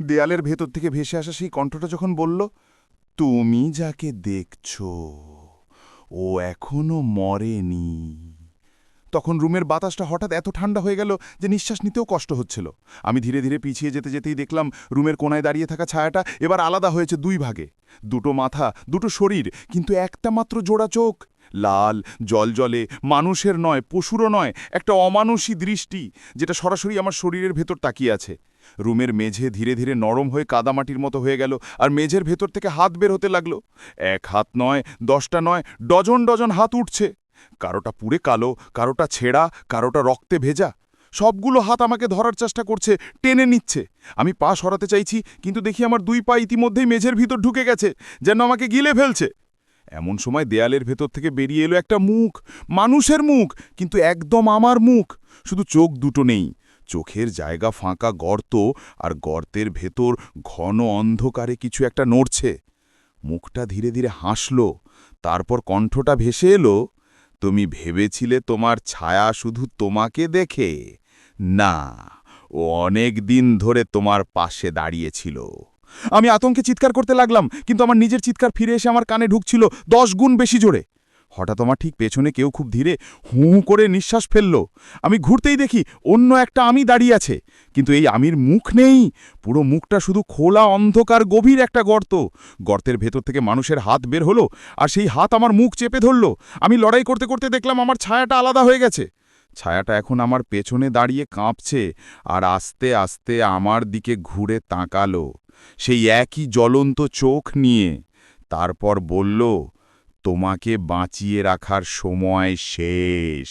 দেয়ালের ভেতর থেকে ভেসে আসা সেই কণ্ঠটা যখন বলল, তুমি যাকে দেখছ, ও এখনও মরেনি। তখন রুমের বাতাসটা হঠাৎ এত ঠান্ডা হয়ে গেল যে নিঃশ্বাস নিতেও কষ্ট হচ্ছিল। আমি ধীরে ধীরে পিছিয়ে যেতে যেতেই দেখলাম রুমের কোনায় দাঁড়িয়ে থাকা ছায়াটা এবার আলাদা হয়েছে দুই ভাগে। দুটো মাথা, দুটো শরীর, কিন্তু একটা মাত্র জোড়া চোখ। লাল জলজলে মানুষের নয়, পশুরও নয়, একটা অমানুষী দৃষ্টি, যেটা সরাসরি আমার শরীরের ভেতর তাকিয়ে আছে। রুমের মেঝে ধীরে ধীরে নরম হয়ে কাদামাটির মতো হয়ে গেল, আর মেঝের ভেতর থেকে হাত বের হতে লাগল। এক হাত নয়, দশটা নয়, ডজন ডজন হাত উঠছে। কারোটা পুড়ে কালো, কারোটা ছেঁড়া, কারোটা রক্তে ভেজা। সবগুলো হাত আমাকে ধরার চেষ্টা করছে, টেনে নিচ্ছে। আমি পা সরাতে চাইছি, কিন্তু দেখি আমার দুই পা ইতিমধ্যেই মেঝের ভিতর ঢুকে গেছে, যেন আমাকে গিলে ফেলছে। এমন সময় দেয়ালের ভেতর থেকে বেরিয়ে এলো একটা মুখ, মানুষের মুখ, কিন্তু একদম আমার মুখ। শুধু চোখ দুটো নেই। চোখের জায়গা ফাঁকা গর্ত আর গর্তের ভেতর ঘন অন্ধকারে কিছু একটা নড়ছে। মুখটা ধীরে ধীরে হাসল, তারপর কণ্ঠটা ভেসে এলো, তুমি ভেবেছিলে তোমার ছায়া শুধু তোমাকে দেখে? না, ও অনেক দিন ধরে তোমার পাশে দাঁড়িয়েছিল। আমি আতঙ্কে চিৎকার করতে লাগলাম, কিন্তু আমার নিজের চিৎকার ফিরে এসে আমার কানে ঢুকছিল দশ গুণ বেশি জোরে। হঠাৎ আমার ঠিক পেছনে কেউ খুব ধীরে হু করে নিঃশ্বাস ফেলল। আমি ঘুরতেই দেখি অন্য একটা আমি দাঁড়িয়ে আছে। কিন্তু এই আমির মুখ নেই। পুরো মুখটা শুধু খোলা, অন্ধকার, গভীর একটা গর্ত। গর্তের ভেতর থেকে মানুষের হাত বের হলো আর সেই হাত আমার মুখ চেপে ধরল। আমি লড়াই করতে করতে দেখলাম আমার ছায়াটা আলাদা হয়ে গেছে। ছায়াটা এখন আমার পেছনে দাঁড়িয়ে কাঁপছে আর আস্তে আস্তে আমার দিকে ঘুরে তাকালো। সেই একই জ্বলন্ত চোখ নিয়ে। তারপর বলল তোমাকে বাঁচিয়ে রাখার সময় শেষ।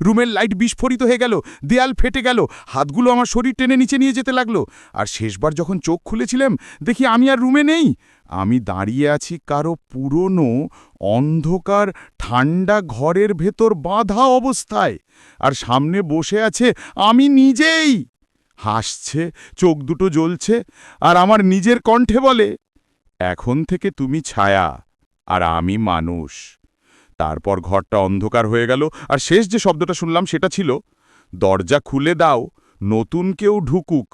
রুমের লাইট বিস্ফোরিত হয়ে গেল, দেয়াল ফেটে গেল, হাতগুলো আমার শরীর টেনে নিচে নিয়ে যেতে লাগল। আর শেষবার যখন চোখ খুলেছিলাম, দেখি আমি আর রুমে নেই। আমি দাঁড়িয়ে আছি কারও পুরনো, অন্ধকার, ঠান্ডা ঘরের ভেতর বাঁধা অবস্থায়। আর সামনে বসে আছে আমি নিজেই। হাসছে, চোখ দুটো জ্বলছে, আর আমার নিজের কণ্ঠে বলে, এখন থেকে তুমি ছায়া। আর আমি মানুষ। তারপর ঘরটা অন্ধকার হয়ে গেল, আর শেষ যে শব্দটা শুনলাম সেটা ছিল, দরজা খুলে দাও, নতুন কেউ ঢুকুক।